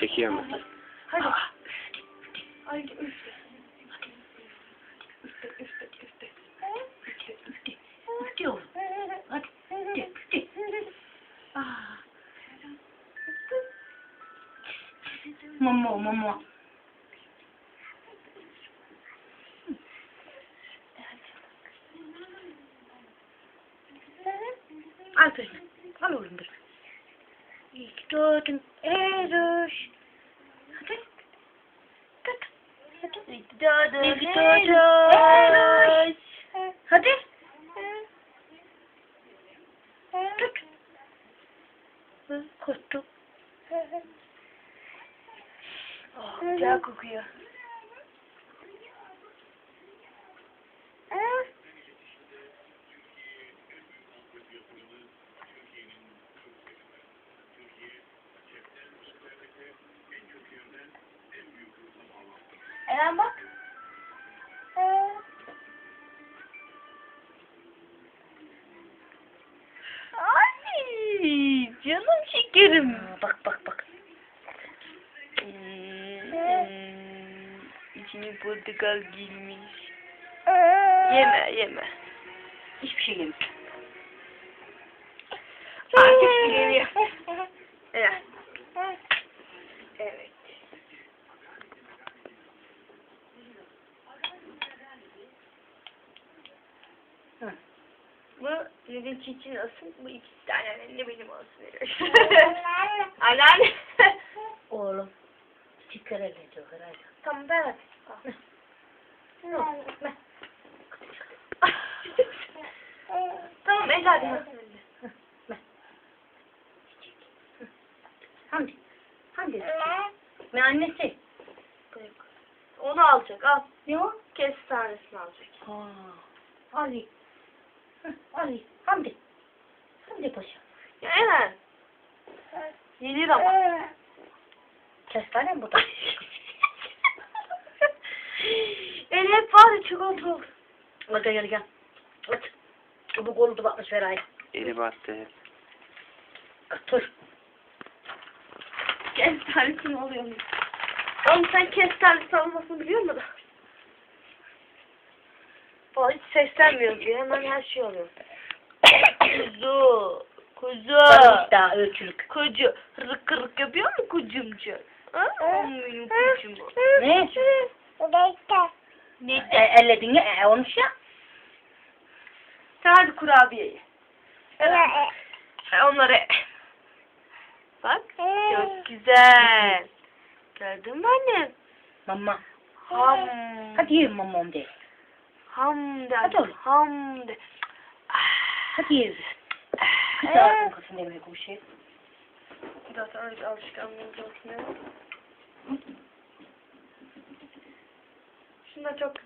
Çekiyor mu? Hadi. Ay üfle. Üfle, üfle, üfle. Üfle, üfle. Üfle oğlum. Hadi. Üfle, üfle. Ah. Mama, mama. Al birini. Al oğlum birini. İyi ki doğdun Eroş. Hadi. Tut. Hadi. Ki doğdun İyi ki Eroş. Hadi. Tut. Korktum. Oh, güzel kokuyor. Eren bak. Ay canım şekerim. Bak bak bak. Hmm, içine portakal girmiş. Yeme yeme. Hiçbir şey yeme. Artık geliyor. Evet. Evet. Hı. Bu Lülün için olsun, bu ikisi de anneannemle benim olsun veriyor. Anneanne. Oğlum. Sticker elde herhalde. tamam ben hadi. tamam el hadi. Hamdi. Hamdi. Ne annesi? Onu alacak al. Ne o? Kes tanesini alacak. Ha. Ali. Ali. Hamdi. Hamdi paşa. Ya Eren. Yenir ama. Kestane mi bu da? El hep var ya çikolata olur. Gel gel gel. Aç. Bu da bakmış Feray. Eli battı. Dur. Kestanesini alıyorum. Oğlum sen kestanesi almasını biliyor musun? Valla hiç seslenmiyor diye hemen her şey oluyor. Kuzu. Kuzu. Varmış daha ölçülük. Kucu. Rık rık yapıyor mu kucumcu? Ha? Benim kucum o. Ne? Ne E, elledin ya. E, olmuş ya. Sen hadi kurabiye ye. Ha, Onları Bak. Çok güzel. Gördün mü annem? Mama. Ham. Hadi yiyin mamam de. Ham de. Hadi oğlum. Ham de. Hadi yiyin. Bir saat kafasında yemek bu şey. Zaten öyle alışkanlığımız olsun. Şunda çok